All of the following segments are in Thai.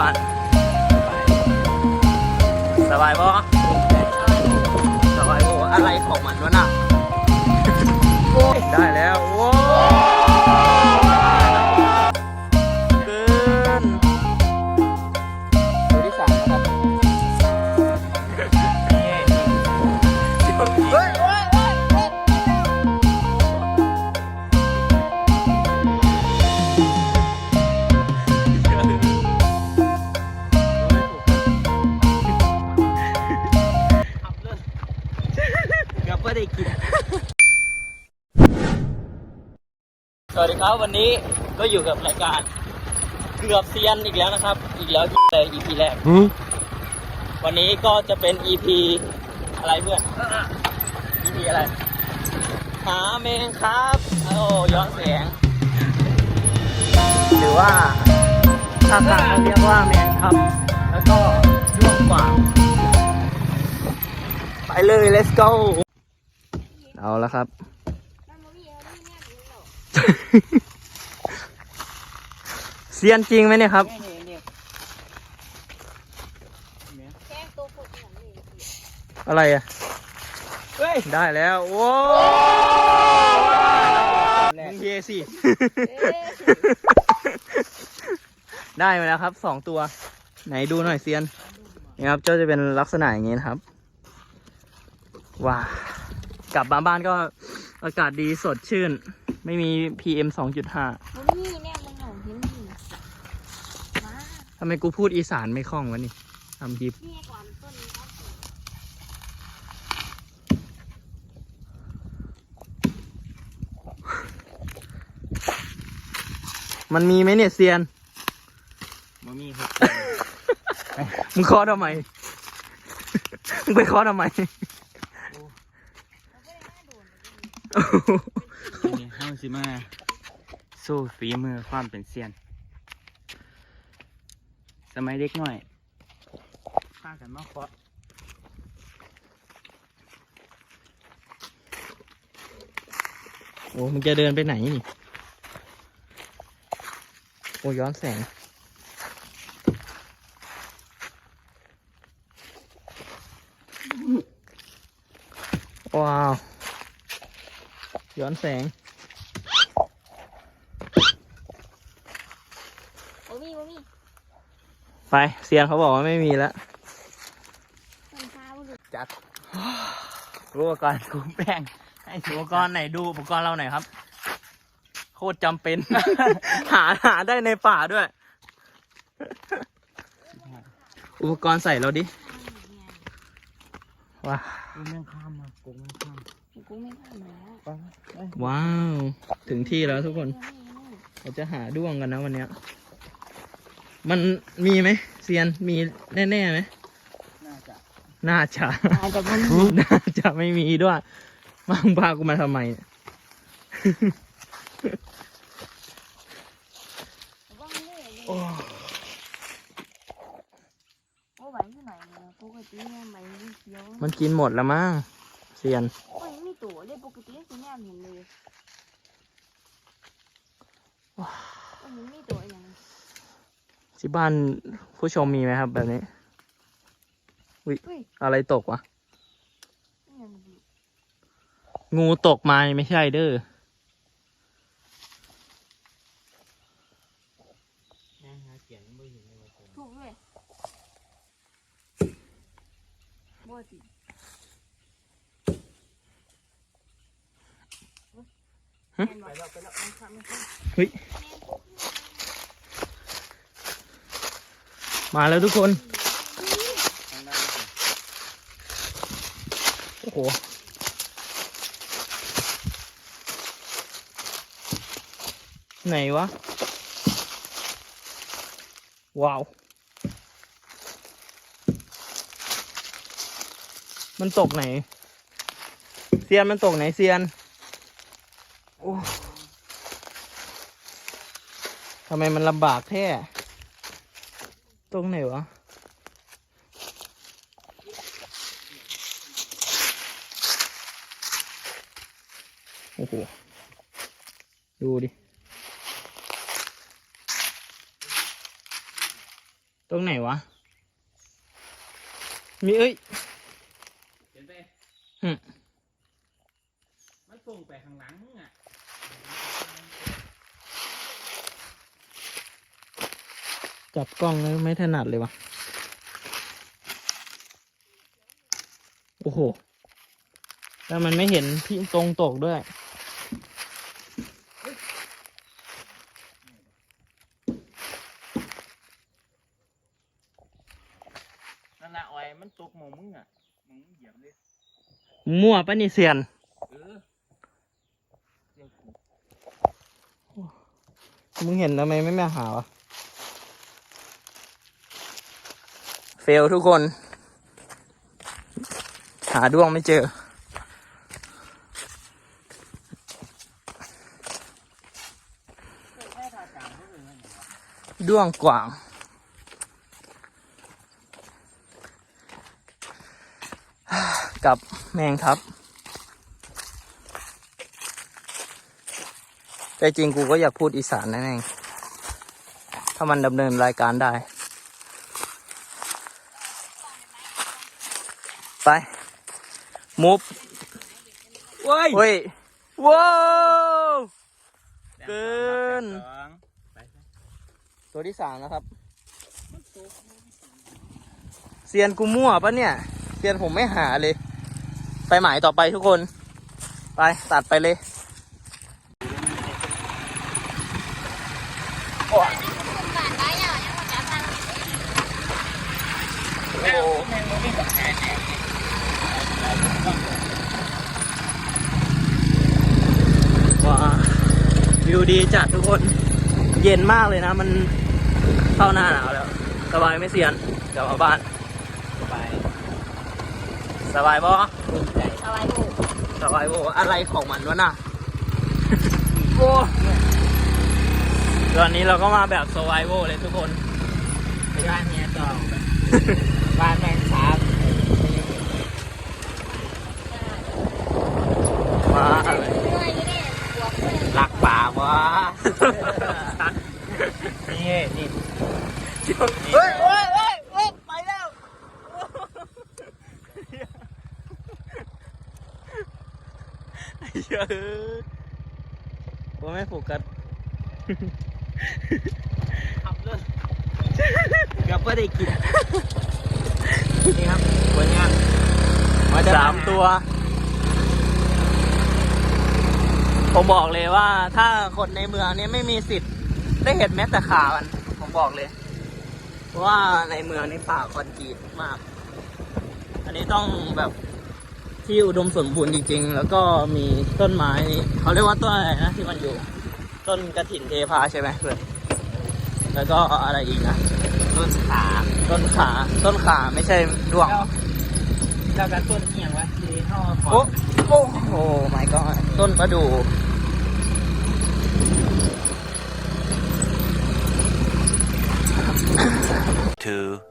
บ้านสบายปะสบายปะอะไรของมันวะน่ะได้แล้ว ครับวันนี้ก็อยู่กับรายการ เกือบเซียนอีกแล้วนะครับ อีกแล้วเลย EP แรกวันนี้ก็จะเป็น EP อะไรเพื่อน EP อะไร หาเมงครับโอ้ย้อนแสงหรือว่าภาคกลางเขาเรียกว่าแมงครับ แล้วก็ร่วงกว่างไปเลย let's go เอาแล้วครับ เซียนจริงไหมเนี่ยครับ อะไรอะเฮ้ยได้แล้วโว้มึงเยสิ ได้มาแล้วครับสองตัว ไหนดูหน่อยเซียนนี่ครับเจ้าจะเป็นลักษณะอย่างนี้นะครับ ว้ากลับมาบ้านก็อากาศดีสดชื่น ไม่มี PM 2.5มันนี่เนี่ยมันหอมเห็นดีมาทำไมกูพูดอีสานไม่คล่องวะนี่ทำคลิปนี่ก่อนต้นนี้ครับมันมีไหมเนี่ยเซียนมามีครับ มึงเคาะทำไม มึงไปเคาะทำไมนี่ห้า สิมาสู้ฝีมือความเป็นเซียน สมัยเด็กหน่อยพากันมาเคาะโอ้มึงจะเดินไปไหนนี่ โอ้ย้อนแสง ว้าว ย้อนแสง โอ้มีโอ้มี ไปเซียนเขาบอกว่าไม่มีแล้วมันฟ้าบุรุษจัดรู้ก่อนคุ้มแป้งให้อุถูปกกรณ์ไหนดูอุปกรณ์เราไหนอยครับ โคตรจำเป็น หาหาได้ในป่าด้วย อุปกรณ์ใส่เราดิว้าวกูแม่งข้ามมากูแม่งข้ามกูไม่ข้ามแล้วไปไปว้าว ถึงที่แล้วทุกคน เราจะหาด้วงกันนะวันเนี้ย มันมีไหมเซียนมีแน่ๆไหมน่าจะ น่าจะอาจจะมันน่าจะไม่มีด้วยมามึงพากูมาทำไมเนี่ยว่างเลยโอ้โอ้ไหวที่ไหนเนี่ยปกติเนี่ยไหวเขียวมันกินหมดแล้วมั้งเซียน โอ้ยไม่ตัวเลยปกติสิเนี่ยเห็นเลยโอ้ยมันไม่ตัวอย่าง ที่บ้านผู้ชมมีไหมครับ แบบนี้เฮ้ยอะไรตกวะอย่างดีงูตกมาไม่ใช่เด้อแม่งหาเขียนไม่เห็นเลยว่าผมถูกด้วยบ่ติไปแล้วไปแล้วมันข้ามมันข้ามเฮ้ย มาแล้วทุกคน โอ้โห ไหนวะ ว้าว มันตกไหน เซียนมันตกไหนเซียน โอ้ทำไมมันลำบากแท้ ตรงไหนวะ โอ้โห ดูดิ ตรงไหนวะ มีเอ้ยเห็นไปอืมมันส่งไปข้างหลังมึงอะ จับกล้องแล้วไม่ถนัดเลยวะโอ้โห แล้วมันไม่เห็นที่ตรงตกด้วย นั่นแหละออยมันตกหมองมึงอะหมองมึงเหยียบเลยมั่วปะนี่เซียน เออเดี๋ยวกูมึงเห็นทำไมไม่มาหาวะ เฟลทุกคน หาด้วงไม่เจอ ด้วงกว่าง กับแมงครับ แต่จริงกูก็อยากพูดอีสานนั่นเองถ้ามันดำเนินรายการได้ ไปมุฟเว้ยเฮ้ยว้าวเกินสองไปตัวที่สามนะครับเซียนกูมั่วปะเนี่ยเซียนผมไม่หาเลย ไปหมายต่อไปทุกคน ไปตัดไปเลยบาทได้ยังยังหมดแล้วตังค์โอ้โห ว้าวิวดีจัดทุกคน เย็นมากเลยนะ มันเข้าหน้าหนาวแล้ว สบายไหม่เซียนกลับมาบ้าน สบาย สบายปะเอาไว้ดูสบายปะอะไรของมันวะน่ะโอ้ตอนนี้เราก็มาแบบสวายโวเลยทุกคน ไปบ้านเนี้ยต่อบ้านแมงสาบ มา เหนื่อยอยู่เนี่ยบวกเลย ลั กป่าวะนี่นี่เฮ้ยเฮ้ยเฮ้ยเฮ้ยไปแล้วไอ้เหี้ยเอะว่าไม่โฟกัสขับรถเกือบก็ได้กินนี่ครับผลงานสามตัว ผมบอกเลยว่าถ้าคนในเมืองเนี้ไม่มีสิทธิ์ได้เห็นแม้แต่ขามัน ผมบอกเลย เพราะว่าในเมืองนี่ป่าคอนกรีตมาก อันนี้ต้องแบบที่อุดมสมบูรณ์จริง ๆ แล้วก็มีต้นไม้เขาเรียกว่าต้นอะไรนะที่มันอยู่ ต้นกระถิ่นเทพาใช่ไหมเพื่อนแล้วก็อะไรอีกนะต้นขา ต้นขา ต้นขาไม่ใช่ดวงแล้วแล้วก็ต้นเอียงวะที่ห่อขอโอ้ง โอ้โอ้ไม่ก็ต้นประดู่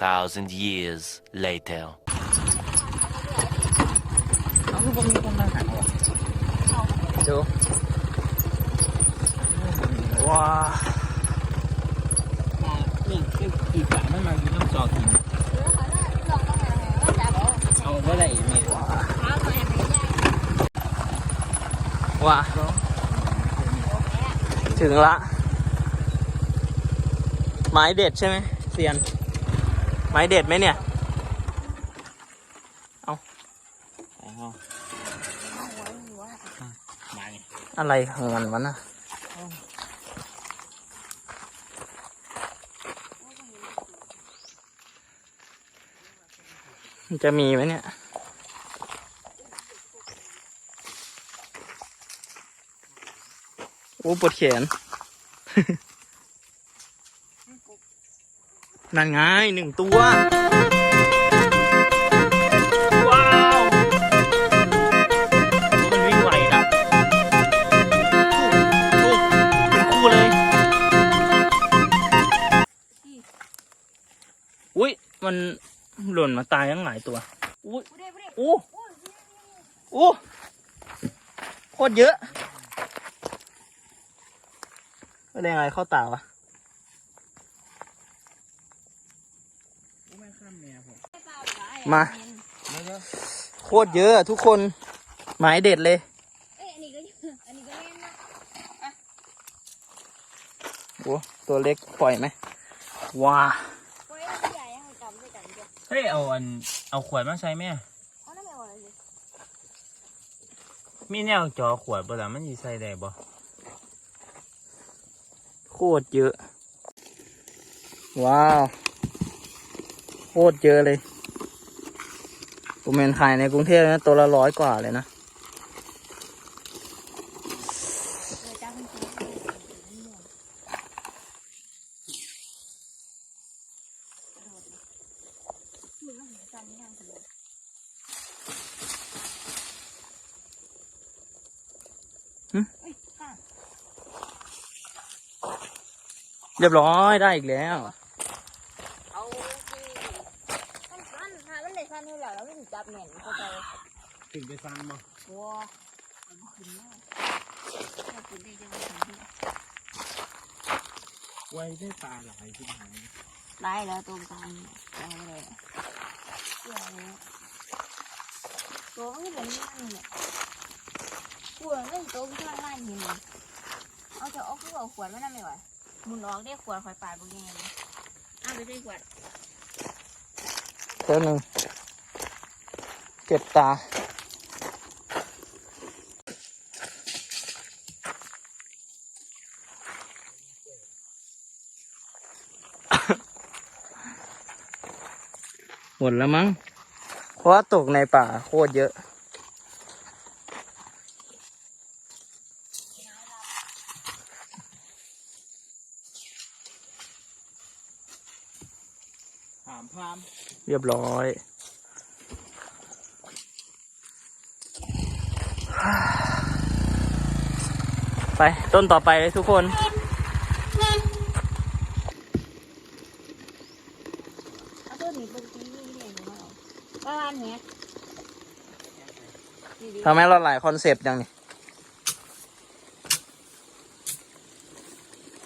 2,000 years later. เอาคือผมมีคนมาหาว่ะดูว้านี่คืออีกฝ่ายมันมาอยู่น้ำจอกหินหรือเขาได้ลองต้องมาแล้วจับเอาเอาไว้ได้อีกไหมเอาตัวเองไปย่าง ว้าถึงละ ไม้เด็ดใช่ไหมเซียน ไม้เด็ดไหมเนี่ย เอาหัวหัวมาเนี่ยอะไรของมันวะน่ะมันจะมีไหมเนี่ย โอ้ปวดแขน นั่นไงหนึ่งตัว ว้าวมันวิ่งไวนะลูกเป็นคู่เลย อุ้ย มันหล่นมาตายทั้งหลายตัว อุ้ยกูได้กูได้อู้อู้โคตรเยอะ เป็นยังไงเข้าตาวะมาเดี๋ยวโคตรเยอะอะทุกคนหมายเด็ดเลยเอ้ยอันนี้ก็อันนี้ก็เล่นนะโอ้ตัวเล็กปล่อยไหมว้าโอ้ยใหญ่ให้จำด้วยกันเดียวเฮ้ยเอาอันเอาขวดมาใช้ไหมเอาน้ำไม่เอาอะไรเลยมีแนวจอขวดบ่ล่ะมันสิใส่ได้บ่โคตรเยอะ ว้าว โคตรเยอะเลยผมเห็นขายในกรุงเทพนะตัวละร้อยกว่าเลยนะ เลยจ้าคุณครูมึงต้องเห็นจำไม่ได้เลย หึ เอ้ยข้าง เรียบร้อยได้อีกแล้ว เอาที่มันสั้นค่ะมันเลยสั้นให้แล้วแล้วมันถึงจับแหน่งเข้าใจถึงไปฟังบ่ว้ามันขึ้นมากถ้ากินได้ยังไงถึงที่ไว้ได้ปลาหลายที่หายได้แล้วตรงกลางเอาเลยเกี่ยวเลยตัวมันก็เป็นอย่างนี้เนี่ยขวดไม่ตรงข้างล่างเห็นไหมเอาจะเอาขึ้นเอาขวดไม่ได้ไหมวะ หมุนออกได้ขวดคอยปาดบุญยังไงเอาไปได้ขวดเตัวหนึ่งเก็บตาหมดแล้วมั้ง เพราะว่าตกในป่าโคตรเยอะ ถามพาม เรียบร้อยไป ต้นต่อไปเลยทุกคน เอาตัวนี้เป็นตีนี่เองหรือเปล่าประมาณเนี้ยดีๆทำให้เราหลายคอนเซปต์อย่างนี้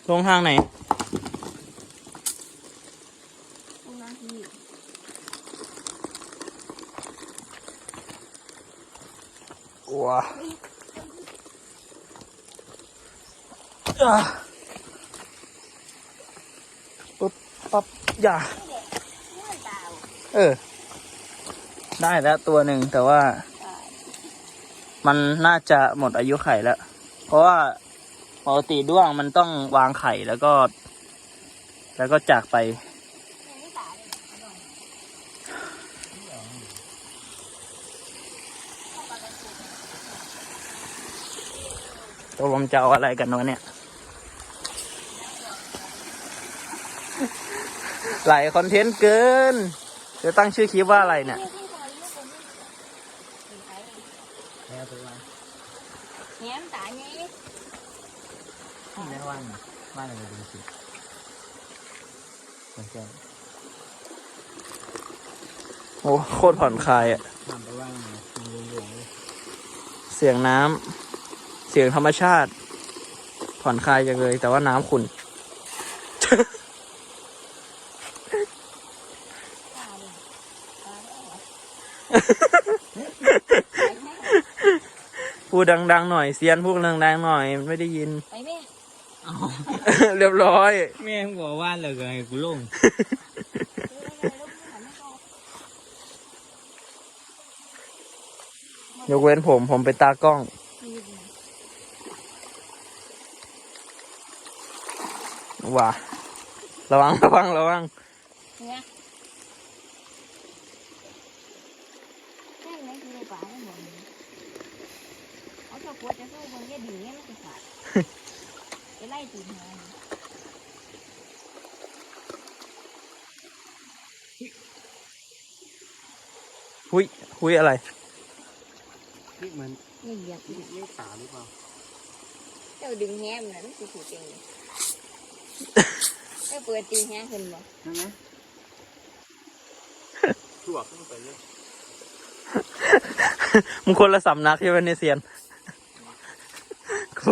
ลงทางไหน ตรงนั้นที่ ว้า อะปุ๊บปั๊บอย่า เออ ได้แล้วตัวหนึ่งแต่ว่า มันน่าจะหมดอายุไข่แล้ว เพราะว่าปกติด้วงมันต้องวางไข่แล้วก็ แล้วก็จากไปยังไม่ตายเลยเอาดอกตัวผมจะเอาอะไรกันวะเนี่ย หลายคอนเทนต์เกิน จะตั้งชื่อคลิปว่าอะไรเนี่ยแม่ตัวว่าแง้มตาไงแม่ว่างว่างอะไรดูสิมันจะโอ้โคตรผ่อนคลายอะทำไปว่างมันโยงๆเลยเสียงน้ำเสียงธรรมชาติ ผ่อนคลายจังเลย แต่ว่าน้ำขุ่น ตาเลยตาได้เหรอ พูดดังๆหน่อยเซียนพูดดังๆหน่อยมันไม่ได้ยิน ไปแม่เรียบร้อย แม่บอกว่าเลยไงกูลงยกเว้นผมผมเป็นตากล้องว่ะระวังระวังระวังเนี่ย เลยเอาเจ้าขวดจะสู้บนแค่ดิ่งเนี่ยมันจะขาดไปไล่ตีนหาหุยหุยอะไร นี่มันนี่เหยียบอีกเลี้ยตาหรือเปล่าเจ้าดึงแฮมนะมันสิถูกเองเลยเจ้าเปิดตีแฮมขึ้นบ่ใช่ไหมถั่วขึ้นไปเลยมึงคนละสำนักใช่ไหมเนี่ยเซียนกู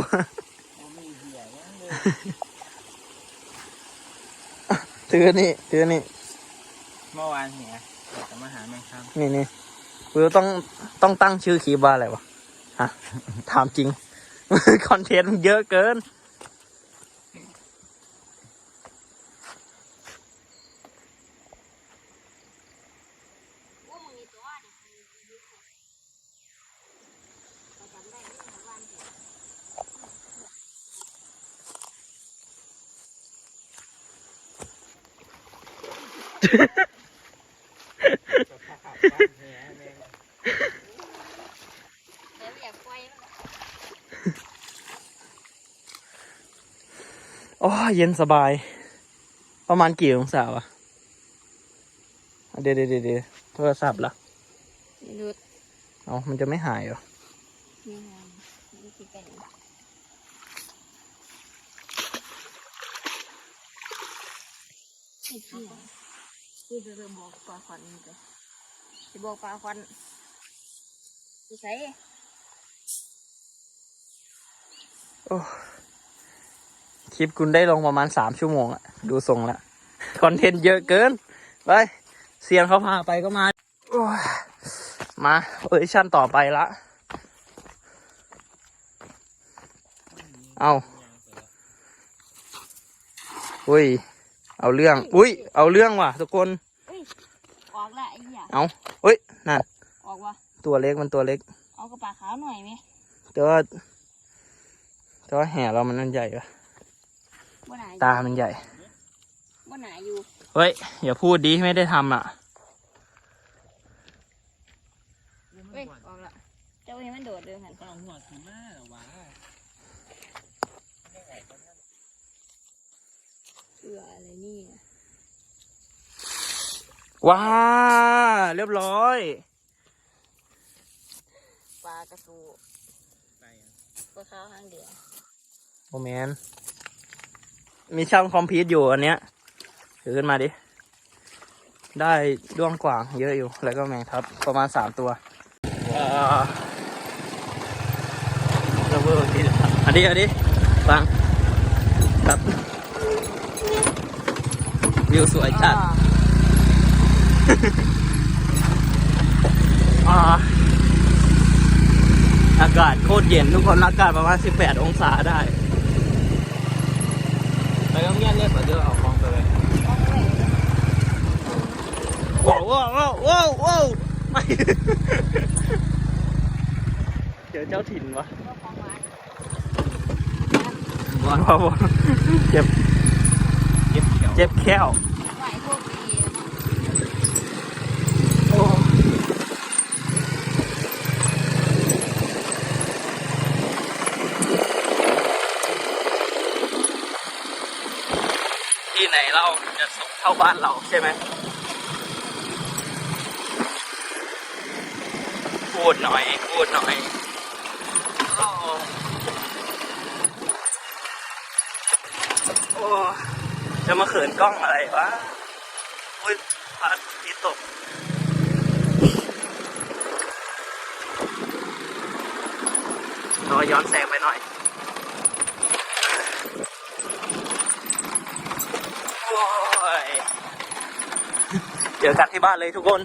ไม่เหี้ยยังเลย ถือนี่ถือนี่เมื่อวานเหี้ยจะมาหาแมงครับนี่นี่กูต้องต้องตั้งชื่อคลิปว่าอะไรวะฮะถามจริง คอนเทนต์มันเยอะเกิน ว่ามึงมีตัวเนี่ยเราจำได้เรื่องวันเดียว เดี๋ยวอยากไฟมัน โอ้ยเย็นสบาย ประมาณกี่องศาวะอะเดี๋ยวเดี๋ยวเดี๋ยวเดี๋ยวโทรศัพท์ล่ะดูดเอามันจะไม่หายเหรอ นี่ไงนี่คิดเป็นไอ้เหี้ย นี่จะเริ่มบอกปลาควันนี่จ้ะจะบอกปลาควันจะใส่โอ้คลิปคุณได้ลงประมาณสามชั่วโมงอะดูทรงละคอนเทนต์เยอะเกิน ไป เสียงเขาพาไปก็มา มาเออชั่นต่อไปละ เอาอุ้ย เอาเรื่อง อุ้ย เอาเรื่องว่ะทุกคน ออกละไอ้เหี้ยเอาเฮ้ย นั่น ออกวะตัวเล็กมันตัวเล็ก เอากระปลาขาวหน่อยไหมแต่ว่าแต่ว่าแห่เรามันนั่นใหญ่ปะบ่หนาตามันใหญ่ บ่หนาอยู่เฮ้ย อย่าพูดดีไม่ได้ทำอะเฮ้ยออกละเจ้าเห็นมันโดดเดินหันก็หัวถึงมากเหรอวะ เอืออะไรนี่อะว้า เรียบร้อย ปลากระสูไปอะปลาขาวหางเดียวโอแมนมีช่างคอมพิวต์อยู่อันเนี้ย ถือขึ้นมาดิ ได้ด้วงกว่างเยอะอยู่ แล้วก็แมงทับประมาณสามตัวว้าวระเบิดทีละอันนี้อันนี้ฟังครับ วิวสวยจัดอ่าอากาศโคตรเย็นทุกคนอากาศประมาณ 18 องศาได้ไปต้องเงี้ยเนี่ยเดี๋ยวเอาของไปเลยว้าวว้าวว้าวว้าวว้าวไม่เจอเจ้าถิ่นวะก็ของหวานว้าวว้าวเจ็บ เก็บเขียวเจ็บแค้วไหวพวกดีโอ้ที่ไหนเราจะส่งเข้าบ้านเราใช่ไหมพูดหน่อย พูดหน่อยโอ้ จะมาเขินกล้องอะไรวะอุ้ยพระอาทิตย์ตกรอย้อนแสงไปหน่อยโอ้ยเจอกันที่บ้านเลยทุกคน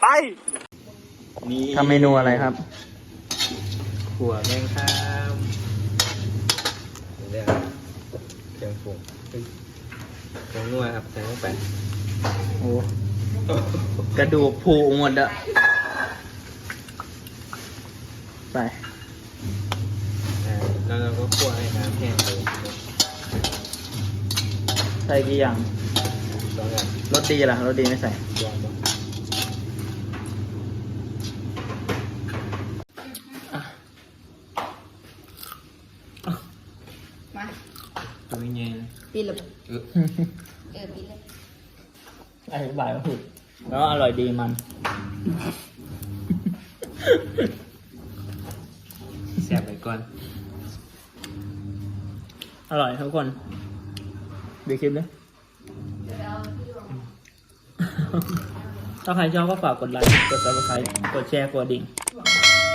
ไป นี่ทำเมนูอะไรครับขัวแมงครับเรื่องเครื่องปรุงเฮ้ย ผงนัวครับใส่ลงไปโอ้กระดูกผูหมดอะไปอ่าแล้วเราก็คั่วให้น้ำแห้งเลยใส่กี่อย่างสองอย่างรสดีล่ะรสดีไม่ใส่ รวมกัน มา ตัวนี้ไง ปีละเออเออปีละอธิบายว่าถูกแล้วอร่อยดีมัน แซ่บไปก่อน อร่อยทุกคนดูคลิปด้วยถ้าใครชอบก็ฝากกดไลค์ กด subscribe กดแชร์ กดดิ่ง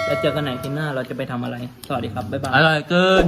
แล้วเจอกันไหนคลิปหน้าเราจะไปทำอะไร สวัสดีครับ บ๊ายบาย อร่อยเกิน